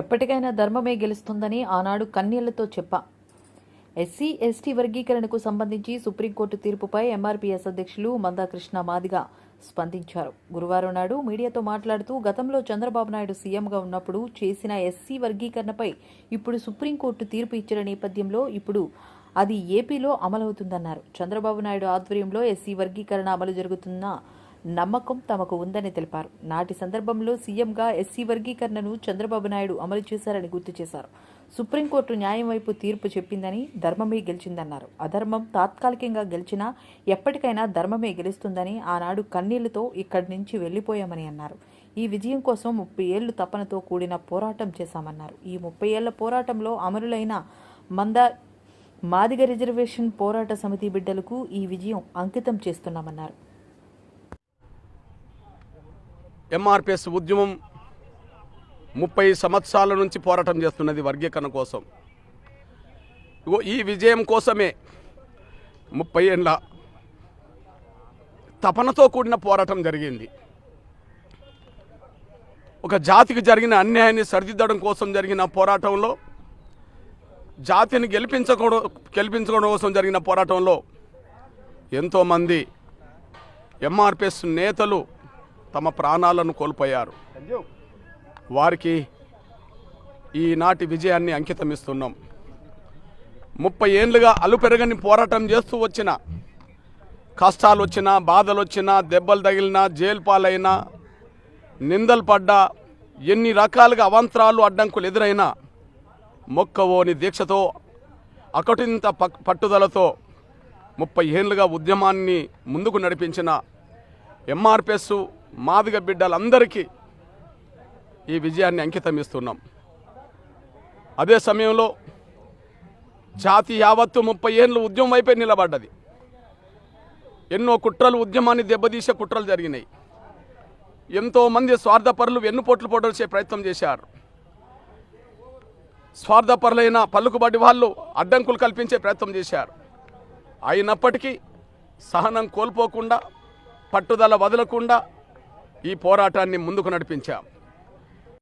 ఎప్పటికైనా ధర్మమే గెలుస్తుందని ఆనాడు కన్నీళ్ళతో చెప్పా. ఎస్సీ ఎస్టీ వర్గీకరణకు సంబంధించి సుప్రీంకోర్టు తీర్పుపై ఎంఆర్పీఎస్ అధ్యక్షులు మందాకృష్ణ మాదిగా స్పందించారు. గురువారం నాడు మీడియాతో మాట్లాడుతూ గతంలో చంద్రబాబు నాయుడు సీఎంగా ఉన్నప్పుడు చేసిన ఎస్సీ వర్గీకరణపై ఇప్పుడు సుప్రీంకోర్టు తీర్పు ఇచ్చిన నేపథ్యంలో ఇప్పుడు అది ఏపీలో అమలవుతుందన్నారు. చంద్రబాబు నాయుడు ఆధ్వర్యంలో ఎస్సీ వర్గీకరణ అమలు జరుగుతున్న నమ్మకం తమకు ఉందని తెలిపారు. నాటి సందర్భంలో సీఎంగా ఎస్సీ వర్గీకరణను చంద్రబాబు నాయుడు అమలు చేశారని గుర్తు చేశారు. సుప్రీంకోర్టు న్యాయం వైపు తీర్పు చెప్పిందని ధర్మమే గెలిచిందన్నారు. అధర్మం తాత్కాలికంగా గెలిచినా ఎప్పటికైనా ధర్మమే గెలుస్తుందని ఆనాడు కన్నీళ్ళతో ఇక్కడి నుంచి వెళ్ళిపోయామని అన్నారు. ఈ విజయం కోసం ముప్పై ఏళ్ళు తపనతో కూడిన పోరాటం చేశామన్నారు. ఈ ముప్పై ఏళ్ళ పోరాటంలో అమరులైన మంద మాదిగ రిజర్వేషన్ పోరాట సమితి బిడ్డలకు ఈ విజయం అంకితం చేస్తున్నామన్నారు. ఎంఆర్పిఎస్ ఉద్యమం ముప్పై సంవత్సరాల నుంచి పోరాటం చేస్తున్నది వర్గీకరణ కోసం. ఈ విజయం కోసమే ముప్పై ఏళ్ళ తపనతో కూడిన పోరాటం జరిగింది. ఒక జాతికి జరిగిన అన్యాయాన్ని సరిదిద్దడం కోసం జరిగిన పోరాటంలో జాతిని గెలిపించకూడదు గెలిపించుకోవడం కోసం జరిగిన పోరాటంలో ఎంతోమంది ఎంఆర్పిఎస్ నేతలు తమ ప్రాణాలను కోల్పోయారు. వారికి ఈనాటి విజయాన్ని అంకితమిస్తున్నాం. ముప్పై ఏళ్ళుగా అలుపెరగని పోరాటం చేస్తూ వచ్చిన కష్టాలు వచ్చినా బాధలు వచ్చినా దెబ్బలు తగిలినా జైలు పాలైనా నిందలు పడ్డా ఎన్ని రకాలుగా అవంతరాలు అడ్డంకులు ఎదురైనా మొక్కవోని దీక్షతో అకటింత పక్- పట్టుదలతో ముప్పై ఏళ్ళుగా ఉద్యమాన్ని ముందుకు నడిపించిన ఎంఆర్పిఎస్ మాదిగ బిడ్డలందరికీ ఈ విజయాన్ని అంకితం ఇస్తున్నాం. అదే సమయంలో జాతి యావత్తు ముప్పై ఏళ్ళు ఉద్యమం వైపే నిలబడ్డది. ఎన్నో కుట్రలు ఉద్యమాన్ని దెబ్బతీసే కుట్రలు జరిగినాయి. ఎంతోమంది స్వార్థపరులు వెన్నుపోట్లు పొడల్చే ప్రయత్నం చేశారు. స్వార్థపరులైన పలుకుబడి వాళ్ళు అడ్డంకులు కల్పించే ప్రయత్నం చేశారు. అయినప్పటికీ సహనం కోల్పోకుండా పట్టుదల వదలకుండా ఈ పోరాటాన్ని ముందుకు నడిపించాం.